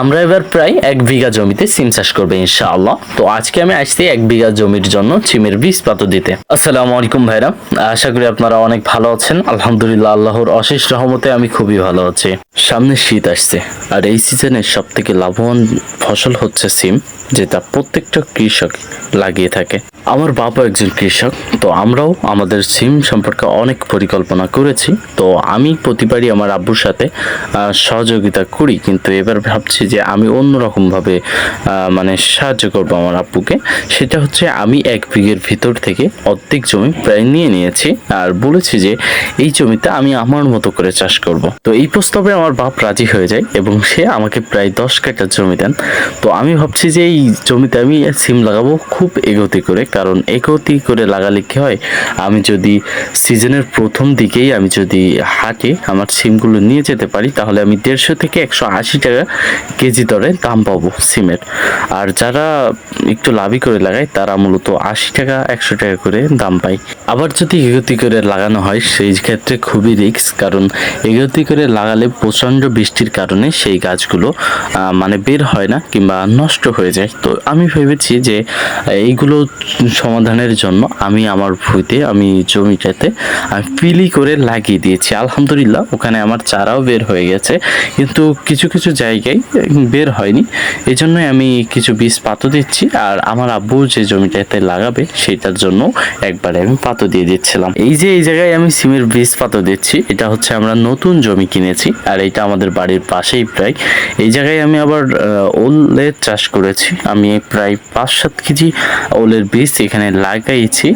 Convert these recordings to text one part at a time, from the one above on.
আমরা এবার প্রায় এক বিঘা জমিতে সিম চাষ করব, ইনশাআল্লাহ। তো আজকে আমি আসছি এক বিঘা জমির জন্য সিমের বীজ পাতা দিতে। আসসালামু আলাইকুম ভাইরা, আশা করি আপনারা অনেক ভালো আছেন। আলহামদুলিল্লাহ, আল্লাহর অশেষ রহমতে আমি খুবই ভালো আছি। সামনে শীত আসছে, আর এই সিজনে সব থেকে লাভবান ফসল হচ্ছে সিম, যেটা প্রত্যেকটা কৃষক লাগিয়ে থাকে। আমার বাবা একজন কৃষক, তো আমরাও আমাদের সিম সম্পর্কে অনেক পরিকল্পনা করেছি। তো আমি প্রতিবারই আমার আব্বুর সাথে সহযোগিতা করি, কিন্তু এবার ভাবছি যে আমি অন্যরকমভাবে মানে সাহায্য করব আমার আব্বুকে। সেটা হচ্ছে আমি এক বিঘের ভিতর থেকে অর্ধেক জমি প্রায় নিয়ে নিয়েছি আর বলেছি যে এই জমিতে আমি আমার মতো করে চাষ করব। তো এই প্রস্তাবে আমার বাপ রাজি হয়ে যায় এবং সে আমাকে প্রায় দশ কাঠা জমি দেন। তো আমি ভাবছি যে এই জমিতে আমি সিম লাগাবো খুব এগোতি করে, কারণ এগোতি করে লাগালে কি হয়, আমি যদি সিজনের প্রথম দিকেই আমি যদি হাটে আমার সিমগুলো নিয়ে যেতে পারি, তাহলে আমি দেড়শো থেকে একশো আশি টাকা কেজি দরে দাম পাবো সিমের। আর যারা একটু লাভই করে লাগায়, তারা মূলত আশি টাকা, একশো টাকা করে দাম পায়। আবার যদি এগোতি করে লাগানো হয়, সেই ক্ষেত্রে খুবই রিস্ক কারণ এগোতি করে লাগালে প্রচণ্ড বৃষ্টির কারণে সেই গাছগুলো মানে বের হয় না কিংবা নষ্ট হয়ে যায়। তো আমি ভেবেছি যে এইগুলো সমাধানের জন্য আমি আমার ভুঁইতে, আমি জমিটাতে পিলি করে লাগিয়ে দিয়েছি। আলহামদুলিল্লাহ, ওখানে আমার চারাও বের হয়ে গেছে। কিন্তু কিছু কিছু জায়গায় বের হয়নি। এই জন্যই আমি কিছু বীজ পাতো দিচ্ছি আর আমার আব্বু যে জমিটাতে লাগাবে সেটার জন্য একবারে আমি পাতো দিয়ে দিচ্ছিলাম। এই যে এই জায়গায় আমি সিমের বীজ পাতো দিচ্ছি, এটা হচ্ছে আমরা নতুন জমি কিনেছি আর এটা আমাদের বাড়ির পাশেই প্রায়। এই জায়গায় আমি আবার ওলের চাষ করেছি। আমি প্রায় পাঁচ সাত কেজি ওলের বীজ এখানে লাগাইছি।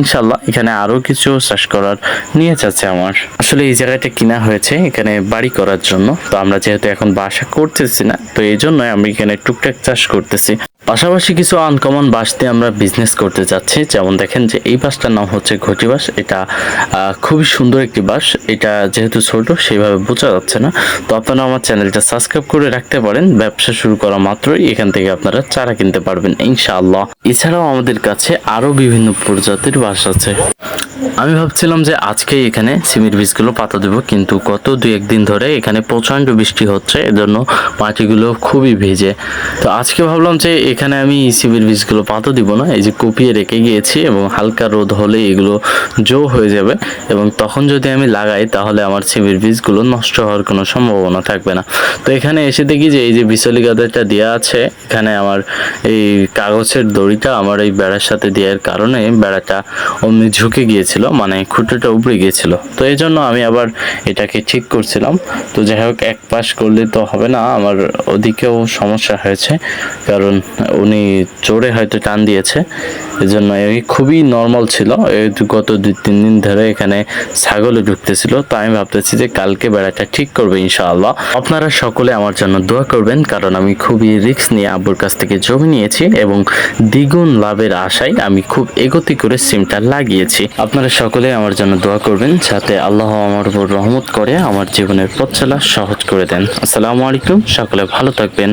ইনশাল্লাহ এখানে আরও কিছু চাষ করার নিয়ে যাচ্ছে আমার। আসলে এই জায়গাটা কিনা হয়েছে এখানে বাড়ি করার জন্য। তো আমরা যেহেতু এখন বাসা করতেছি না। তো এই জন্যই আমি এখানে টুকটাক চাষ করতেছি। পাশাপাশি কিছু আনকমন বাস দিয়ে আমরা বিজনেস করতে যাচ্ছি। যেমন দেখেন যে এই বাসটার নাম হচ্ছে ঘটি বাস এটা খুবই সুন্দর একটি বাস এটা যেহেতু ছোট, সেইভাবে বোঝা যাচ্ছে না। তো আপনারা আমার চ্যানেলটা সাবস্ক্রাইব করে রাখতে পারেন। ব্যবসা শুরু করা মাত্রই এখান থেকে আপনারা চারা কিনতে পারবেন, ইনশাআল্লাহ। এছাড়াও আমাদের কাছে আরও বিভিন্ন প্রজাতির বাস আছে। আমি ভাবছিলাম যে আজকে এখানে সিমের বীজগুলো পাতা দেবো, কিন্তু গত দুই একদিন ধরে এখানে প্রচণ্ড বৃষ্টি হচ্ছে। এজন্য মাটিগুলো খুবই ভিজে। তো আজকে ভাবলাম যে এখানে আমি সিমের বীজগুলো পাতা দিব না, এই যে কুপিয়ে রেখে গিয়েছি এবং হালকা রোদ হলে এগুলো জো হয়ে যাবে এবং তখন যদি আমি লাগাই তাহলে আমার সিমের বীজগুলো নষ্ট হওয়ার কোনো সম্ভাবনা থাকবে না। তো এখানে এসে দেখি যে এই যে বিচলি গাদাটা দেওয়া আছে, এখানে আমার এই কাগজের দড়িটা আমার এই বেড়ার সাথে দেওয়ার কারণে বেড়াটা অমনি ঝুঁকে গিয়েছিল মানে খুঁটোটা উপড়ে গিয়েছিল। তো এই জন্য আমি আবার এটাকে ঠিক করছিলাম। তো যাই হোক, এক পাশ করলে তো হবে না, আমার ওদিকেও সমস্যা হয়েছে, কারণ উনি চোরে হয়তো টান দিয়েছে। এজন্য খুবই নর্মাল ছিল। গত দুই তিন দিন ধরে এখানে ছাগলে ঢুকতেছিল। তো আমি ভাবতেছি যে কালকে বেড়াটা ঠিক করবে ইনশাআল্লাহ। আপনারা সকলে আমার জন্য দোয়া করবেন, কারণ আমি খুবই রিস্ক নিয়ে আব্বুর কাছ থেকে জমি নিয়েছি এবং দ্বিগুণ লাভের আশায় আমি খুব এগতি করে সিমটা লাগিয়েছি। আপনারা সকলে আমার জন্য দোয়া করবেন, যাতে আল্লাহ আমার উপর রহমত করে আমার জীবনের পথ চলা সহজ করে দেন। আসসালামু আলাইকুম, সকলে ভালো থাকবেন।